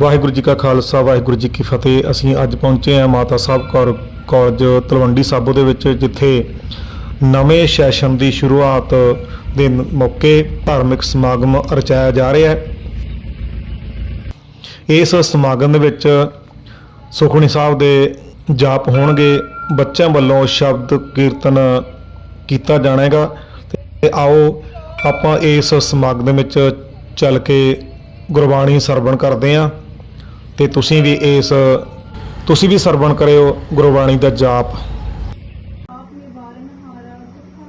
ਵਾਹਿਗੁਰੂ ਜੀ ਕਾ ਖਾਲਸਾ, ਵਾਹਿਗੁਰੂ ਜੀ ਕੀ ਫਤਿਹ। ਅਸੀਂ ਅੱਜ ਪਹੁੰਚੇ ਹਾਂ ਮਾਤਾ ਸਾਹਿਬ ਕੌਰ ਕਾਲਜ ਤਲਵੰਡੀ ਸਾਬੋ ਦੇ ਵਿੱਚ, ਜਿੱਥੇ ਨਵੇਂ ਸੈਸ਼ਨ ਦੀ ਸ਼ੁਰੂਆਤ ਦੇ ਮੌਕੇ ਧਾਰਮਿਕ ਸਮਾਗਮ ਰਚਾਇਆ ਜਾ ਰਿਹਾ ਹੈ। ਇਸ ਸਮਾਗਮ ਦੇ ਵਿੱਚ ਸੁਖਣੀ ਸਾਹਿਬ ਦੇ ਜਾਪ ਹੋਣਗੇ। ਬੱਚਿਆਂ ਵੱਲੋਂ ਸ਼ਬਦ ਕੀਰਤਨ ਕੀਤਾ ਜਾਣਾਗਾ ਤੇ ਆਓ ਆਪਾਂ ਇਸ ਸਮਾਗਮ ਵਿੱਚ ਚੱਲ ਕੇ ਗੁਰਬਾਣੀ ਸਰਵਣ ਕਰਦੇ ਹਾਂ। ਤੇ ਤੁਸੀਂ ਵੀ ਇਸ, ਤੁਸੀਂ ਵੀ ਸਰਵਣ ਕਰਿਓ ਗੁਰਬਾਣੀ ਦਾ ਜਾਪ। ਆਪ ਨਿਵਾਰਨ ਹਾਰਾ ਦੁਖਾਂ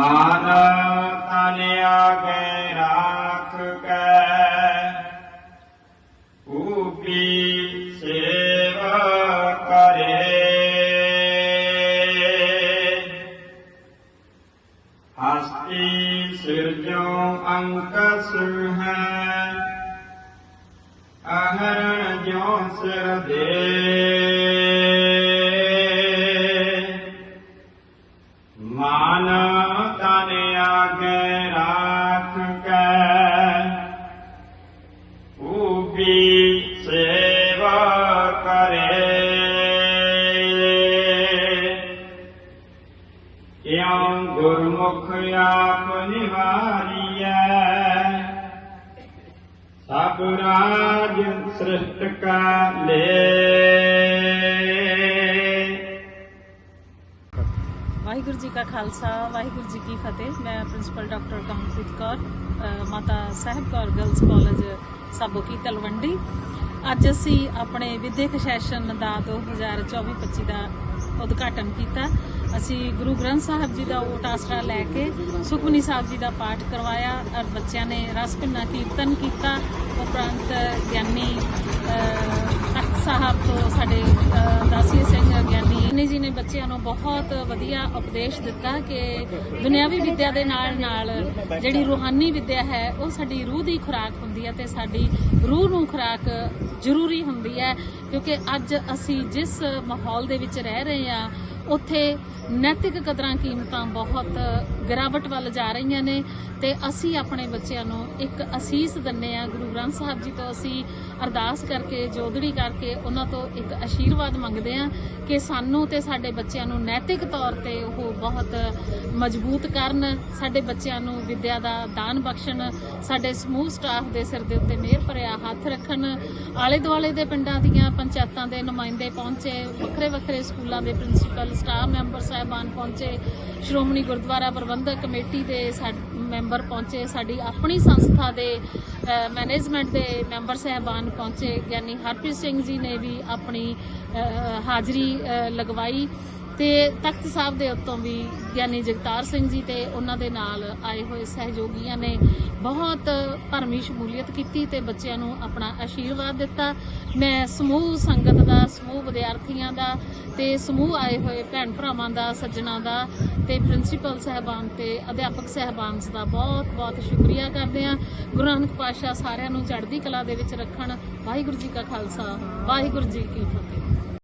ਮਾਨ ਤਨ ਆਗੇ ਰਾਖ ਕੈ ਊਪੀ ਸੇਵ ਕਰੇ ਹਸਤੀ ਸਿਰਜੋ ਅੰਕਸ ਹੈ ਅਹਰਣ ਜੋ ਸਿਰ ਦੇ ਊਪੀ ਸੇਵਾ ਕਰੇ। ਇਉਂ ਗੁਰਮੁਖ ਆਪ ਨਿਵਾਰੀਐ? ਸਭ ਰਾਜ ਸ੍ਰਿਸ਼ਟ ਕਾ ਲੇ। ਵਾਹਿਗੁਰੂ ਜੀ ਕਾ ਖਾਲਸਾ, ਵਾਹਿਗੁਰੂ ਜੀ ਕੀ ਫਤਿਹ। ਮੈਂ principal doctor Kamalpreet Kaur Mata Sahib Kaur girls college Sabo Talwandi. ਅੱਜ ਅਸੀਂ ਆਪਣੇ ਵਿਦਿਅਕ ਸੈਸ਼ਨ ਦਾ 2024-25 ਦਾ ਉਦਘਾਟਨ ਕੀਤਾ। ਅਸੀਂ ਗੁਰੂ ਗ੍ਰੰਥ ਸਾਹਿਬ ਜੀ ਦਾ ਓਟ ਆਸਰਾ ਲੈ ਕੇ ਸੁਖਮਨੀ ਸਾਹਿਬ ਜੀ ਦਾ ਪਾਠ ਕਰਵਾਇਆ ਔਰ ਬੱਚਿਆਂ ਨੇ ਰਸ ਭਿੰਨਾ ਕੀਰਤਨ ਕੀਤਾ। ਉਪਰੰਤ ਗਿਆਨੀ ਤਖਤ ਸਾਹਿਬ ਤੋਂ ਸਾਡੇ ਦਾਸੀ ਸਿੰਘ ਗਿਆਨੀ ਨੇ ਜੀ ਨੇ ਬੱਚਿਆਂ ਨੂੰ ਬਹੁਤ ਵਧੀਆ ਉਪਦੇਸ਼ ਦਿੱਤਾ ਕਿ ਦੁਨਿਆਵੀ ਵਿੱਦਿਆ ਦੇ ਨਾਲ ਨਾਲ ਜਿਹੜੀ ਰੂਹਾਨੀ ਵਿੱਦਿਆ ਹੈ, ਉਹ ਸਾਡੀ ਰੂਹ ਦੀ ਖੁਰਾਕ ਹੁੰਦੀ ਹੈ ਤੇ ਸਾਡੀ ਰੂਹ ਨੂੰ ਖੁਰਾਕ ਜ਼ਰੂਰੀ ਹੁੰਦੀ ਹੈ ਕਿਉਂਕਿ ਅੱਜ ਅਸੀਂ ਜਿਸ ਮਾਹੌਲ ਦੇ ਵਿੱਚ ਰਹਿ ਰਹੇ ਹਾਂ, ਉੱਥੇ ਨੈਤਿਕ ਕਦਰਾਂ ਕੀਮਤਾਂ ਬਹੁਤ ਗਿਰਾਵਟ ਵੱਲ ਜਾ ਰਹੀਆਂ ਨੇ ਤੇ ਅਸੀਂ ਆਪਣੇ ਬੱਚਿਆਂ ਨੂੰ ਇੱਕ ਅਸੀਸ ਦਿੰਨੇ ਆ ਗੁਰੂ ਗ੍ਰੰਥ ਸਾਹਿਬ ਜੀ ਤੋਂ ਅਸੀਂ ਅਰਦਾਸ ਕਰਕੇ ਜੋਦੜੀ ਕਰਕੇ ਉਹਨਾਂ ਤੋਂ ਇੱਕ ਆਸ਼ੀਰਵਾਦ ਮੰਗਦੇ ਆ ਕਿ ਸਾਨੂੰ ਤੇ ਸਾਡੇ ਬੱਚਿਆਂ ਨੂੰ ਨੈਤਿਕ ਤੌਰ ਤੇ ਉਹ ਬਹੁਤ ਮਜ਼ਬੂਤ ਕਰਨ, ਸਾਡੇ ਬੱਚਿਆਂ ਨੂੰ ਵਿੱਦਿਆ ਦਾ ਦਾਨ ਬਖਸ਼ਣ, ਸਾਡੇ ਸਮੂਹ ਸਟਾਫ ਦੇ ਸਿਰ ਦੇ ਉੱਤੇ ਮਿਹਰ ਭਰਿਆ ਹੱਥ ਰੱਖਣ। ਆਲੇ ਦੁਆਲੇ ਦੇ ਪਿੰਡਾਂ ਦੀਆਂ ਪੰਚਾਇਤਾਂ ਦੇ ਨੁਮਾਇੰਦੇ ਪਹੁੰਚੇ ਵੱਖਰੇ ਵੱਖਰੇ ਸਕੂਲਾਂ ਦੇ ਪ੍ਰਿੰਸੀਪਲ, ਸਟਾਫ ਮੈਂਬਰ ਸਾਹਿਬਾਨ ਪਹੁੰਚੇ, ਸ਼੍ਰੋਮਣੀ ਗੁਰਦੁਆਰਾ ਪ੍ਰਬੰਧਕ ਕਮੇਟੀ ਦੇ ਮੈਂਬਰ ਪਹੁੰਚੇ, ਸਾਡੀ ਆਪਣੀ ਸੰਸਥਾ ਦੇ ਮੈਨੇਜਮੈਂਟ ਦੇ ਮੈਂਬਰ ਸਾਹਿਬਾਨ ਪਹੁੰਚੇ, ਗਿਆਨੀ ਹਰਪ੍ਰੀਤ ਸਿੰਘ ਜੀ ਨੇ ਵੀ ਆਪਣੀ ਹਾਜ਼ਰੀ ਲਗਵਾਈ। ਤੇ ਤਖਤ ਸਾਹਿਬ ਦੇ ਉੱਤੋਂ ਵੀ ਗਿਆਨੀ ਜਗਤਾਰ ਸਿੰਘ ਜੀ ਤੇ ਉਹਨਾਂ ਦੇ ਨਾਲ ਆਏ ਹੋਏ ਸਹਿਯੋਗੀਆਂ ਨੇ ਬਹੁਤ ਭਰਮੀ ਸ਼ਮੂਲੀਅਤ ਕੀਤੀ ਤੇ ਬੱਚਿਆਂ ਨੂੰ ਆਪਣਾ ਆਸ਼ੀਰਵਾਦ ਦਿੱਤਾ। ਮੈਂ ਸਮੂਹ ਸੰਗਤ ਦਾ, ਸਮੂਹ ਵਿਦਿਆਰਥੀਆਂ ਦਾ ਤੇ ਸਮੂਹ ਆਏ ਹੋਏ ਭੈਣ ਭਰਾਵਾਂ ਦਾ, ਸੱਜਣਾ ਦਾ ਤੇ ਪ੍ਰਿੰਸੀਪਲ ਸਹਿਬਾਨ ਤੇ ਅਧਿਆਪਕ ਸਹਿਬਾਨ ਦਾ ਬਹੁਤ ਬਹੁਤ ਸ਼ੁਕਰੀਆ ਕਰਦੇ ਹਾਂ। ਗੁਰੂ ਨਾਨਕ ਪਾਤਸ਼ਾਹ ਸਾਰਿਆਂ ਨੂੰ ਚੜ੍ਹਦੀ ਕਲਾ ਦੇ ਵਿੱਚ ਰੱਖਣ। ਵਾਹਿਗੁਰੂ ਜੀ ਕਾ ਖਾਲਸਾ, ਵਾਹਿਗੁਰੂ ਜੀ ਕੀ ਫਤਿਹ।